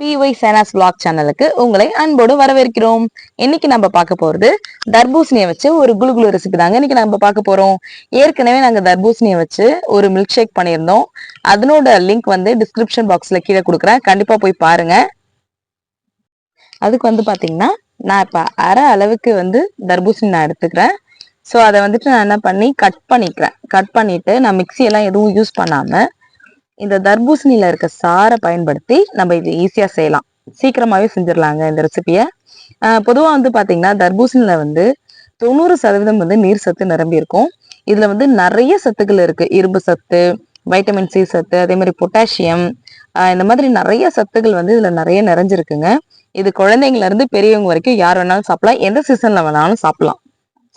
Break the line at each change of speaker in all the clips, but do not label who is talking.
BY சேனாஸ் black சேனலுக்கு உங்களை அன்போடு வரவேற்கிறோம். இன்னைக்கு நம்ம பார்க்க போறது தர்பூசணியை வச்சு ஒரு குலுகுலு ரெசிபி தாங்க இன்னைக்கு நம்ம பார்க்க போறோம். ஏற்கனவே நாங்க தர்பூசணியை வச்சு ஒரு மில்க் ஷேக் பண்ணியிருந்தோம். அதனோட லிங்க் வந்து டிஸ்கிரிப்ஷன் பாக்ஸ்ல கீழே கொடுக்குறேன். கண்டிப்பா போய் பாருங்க. அதுக்கு வந்து பாத்தீங்கன்னா நான் இப்ப அரை அளவுக்கு வந்து தர்பூசணி நான் எடுத்துக்கிறேன். ஸோ அதை வந்துட்டு நான் என்ன பண்ணி கட் பண்ணிக்கிறேன். கட் பண்ணிட்டு நான் மிக்சி எல்லாம் எதுவும் யூஸ் பண்ணாமல் இந்த தர்பூசணியில் இருக்க சாரை பயன்படுத்தி நம்ம இது ஈஸியாக செய்யலாம். சீக்கிரமாகவே செஞ்சிடலாங்க இந்த ரெசிபியை பொதுவாக வந்து பார்த்தீங்கன்னா தர்பூசணியில் வந்து தொண்ணூறு சதவீதம் வந்து நீர் சத்து நிரம்பி இருக்கும். வந்து நிறைய சத்துக்கள் இருக்குது இரும்பு சத்து வைட்டமின் சி சத்து அதே மாதிரி பொட்டாசியம் இந்த மாதிரி நிறைய சத்துக்கள் வந்து இதில் நிறைய நிறைஞ்சிருக்குங்க. இது குழந்தைங்கள்ல இருந்து பெரியவங்க வரைக்கும் யார் வேணாலும் சாப்பிடலாம். எந்த சீசனில் வேணாலும் சாப்பிடலாம்.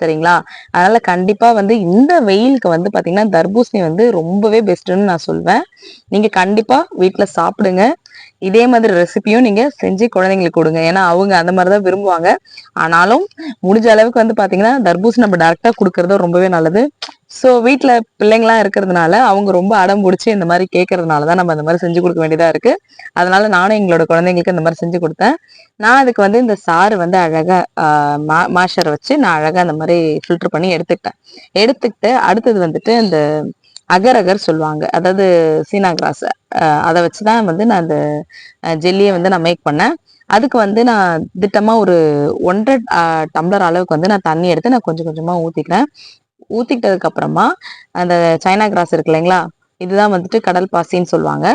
சரிங்களா? அதனால கண்டிப்பா வந்து இந்த வெயிலுக்கு வந்து பாத்தீங்கன்னா தர்பூசணி வந்து ரொம்பவே பெஸ்ட்னு நான் சொல்வேன். நீங்க கண்டிப்பா வீட்டுல சாப்பிடுங்க. இதே மாதிரி ரெசிபியும் நீங்க செஞ்சு குழந்தைங்களுக்கு கொடுங்க. ஏன்னா அவங்க அந்த மாதிரிதான் விரும்புவாங்க. ஆனாலும் முடிஞ்ச அளவுக்கு வந்து பாத்தீங்கன்னா தர்பூசணி நம்ம டேரக்டா கொடுக்கறது ரொம்பவே நல்லது. ஸோ வீட்டில் பிள்ளைங்களாம் இருக்கிறதுனால அவங்க ரொம்ப அடம் பிடிச்சி இந்த மாதிரி கேட்கறதுனால தான் நம்ம இந்த மாதிரி செஞ்சு கொடுக்க வேண்டியதாக இருக்கு. அதனால நானும் எங்களோட குழந்தைங்களுக்கு இந்த மாதிரி செஞ்சு கொடுத்தேன். நான் அதுக்கு வந்து இந்த சாறு வந்து அழகாக மா மாஷரை வச்சு நான் அழகாக அந்த மாதிரி ஃபில்டர் பண்ணி எடுத்துக்கிட்டேன். எடுத்துக்கிட்டு அடுத்தது வந்துட்டு இந்த அகர் அகர் சொல்லுவாங்க. அதாவது சீனா கிராஸ் அதை வச்சு தான் வந்து நான் அந்த ஜெல்லியை வந்து நான் மேக் பண்ணேன். அதுக்கு வந்து நான் திட்டமாக ஒரு ஒன்றரை டம்ளர் அளவுக்கு வந்து நான் தண்ணி எடுத்து நான் கொஞ்சம் கொஞ்சமாக ஊற்றிக்கிறேன் ஊற்றிக்கிட்டதுக்கு அப்புறமா அந்த சைனா கிராஸ் இருக்கு இல்லைங்களா? இதுதான் வந்துட்டு கடல் பாசின்னு சொல்லுவாங்க.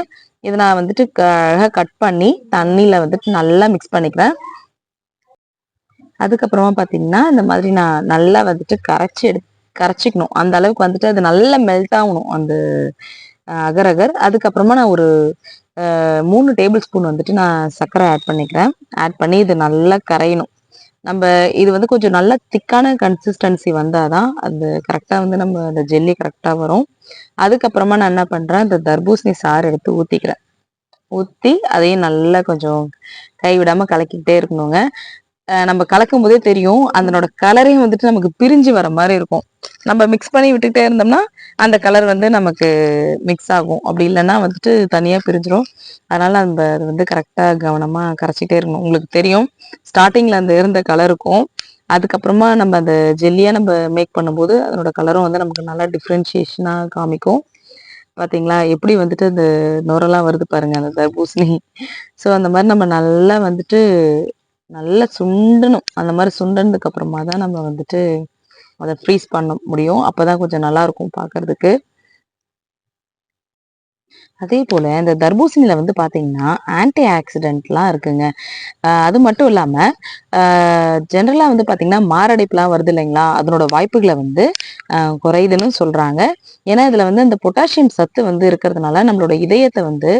இதை நான் வந்துட்டு அழகாக கட் பண்ணி தண்ணியில் வந்துட்டு நல்லா மிக்ஸ் பண்ணிக்கிறேன். அதுக்கப்புறமா பார்த்தீங்கன்னா இந்த மாதிரி நான் நல்லா வந்துட்டு கரைச்சி எடுத்து கரைச்சிக்கணும். அந்த அளவுக்கு வந்துட்டு அது நல்லா மெல்ட் ஆகணும் அந்த அகர் அகர் அதுக்கப்புறமா நான் ஒரு மூணு டேபிள் ஸ்பூன் வந்துட்டு நான் சர்க்கரை ஆட் பண்ணிக்கிறேன். ஆட் பண்ணி இது நல்லா கரையணும். நம்ம இது வந்து கொஞ்சம் நல்லா திக்கான கன்சிஸ்டன்சி வந்தால் தான் அது கரெக்டாக வந்து நம்ம அந்த ஜெல்லி கரெக்டாக வரும். அதுக்கப்புறமா நான் என்ன பண்ணுறேன் இந்த தர்பூசணி சாறு எடுத்து ஊற்றிக்கிறேன் ஊற்றி அதையும் நல்லா கொஞ்சம் கைவிடாமல் கலக்கிக்கிட்டே இருக்கணுங்க. நம்ம கலக்கும் போதே தெரியும். அதனோட கலரையும் வந்துட்டு நமக்கு பிரிஞ்சு வர மாதிரி இருக்கும். நம்ம மிக்ஸ் பண்ணி விட்டுக்கிட்டே இருந்தோம்னா அந்த கலர் வந்து நமக்கு மிக்ஸ் ஆகும். அப்படி இல்லைன்னா வந்துட்டு தனியாக பிரிஞ்சிடும் அதனால அந்த அது வந்து கரெக்டாக கவனமாக கரைச்சிட்டே இருக்கணும். உங்களுக்கு தெரியும் ஸ்டார்டிங்கில் அந்த இருந்த கலருக்கும் அதுக்கப்புறமா நம்ம அந்த ஜெல்லியாக நம்ம மேக் பண்ணும்போது அதனோட கலரும் வந்து நமக்கு நல்லா டிஃப்ரென்ஷியேஷனாக காமிக்கும். பார்த்தீங்களா எப்படி வந்துட்டு அந்த நுரெல்லாம் வருது பாருங்க அந்த தர்பூசணி. ஸோ அந்த மாதிரி நம்ம நல்லா வந்துட்டு நல்லா சுண்டணும். அந்த மாதிரி சுண்டனதுக்கு அப்புறமா தான் நம்ம வந்துட்டு அதை ஃப்ரீஸ் பண்ண முடியும். அப்போ தான் கொஞ்சம் நல்லாயிருக்கும் பார்க்குறதுக்கு பார்க்கறதுக்கு. அதே போல இந்த தர்பூசணியில வந்து பாத்தீங்கன்னா ஆன்டி ஆக்சிடென்ட்லாம் இருக்குங்க அது மட்டும் இல்லாம ஜென்ரலா வந்து பாத்தீங்கன்னா மாரடைப்புலாம் வருது இல்லைங்களா? அதனோட வாய்ப்புகளை வந்து குறையுதுன்னு சொல்றாங்க. ஏன்னா இதுல வந்து அந்த பொட்டாசியம் சத்து வந்து இருக்கிறதுனால நம்மளோட இதயத்தை வந்து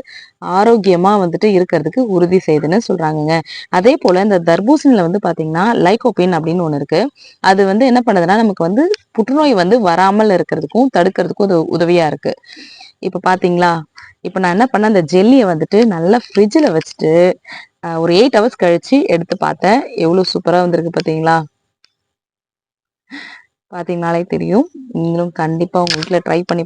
ஆரோக்கியமா வந்துட்டு இருக்கிறதுக்கு உறுதி செய்யுதுன்னு சொல்றாங்கங்க. அதே போல இந்த தர்பூசணியில வந்து பாத்தீங்கன்னா லைகோபின் அப்படின்னு ஒண்ணு இருக்கு. அது வந்து என்ன பண்ணுதுன்னா நமக்கு வந்து புற்றுநோய் வந்து வராமல் இருக்கிறதுக்கும் தடுக்கிறதுக்கும் உதவியா இருக்கு. இப்ப பாத்தீங்களா? இப்போ நான் என்ன பண்ணேன் அந்த ஜெல்லியை வந்துட்டு நல்லா ஃப்ரிட்ஜில் வச்சுட்டு ஒரு எயிட் ஹவர்ஸ் கழிச்சு எடுத்து பார்த்தேன். எவ்வளோ சூப்பராக வந்திருக்கு பார்த்தீங்களா பார்த்தீங்கனாலே தெரியும். நீங்களும் கண்டிப்பாக உங்கள் வீட்டில் ட்ரை பண்ணி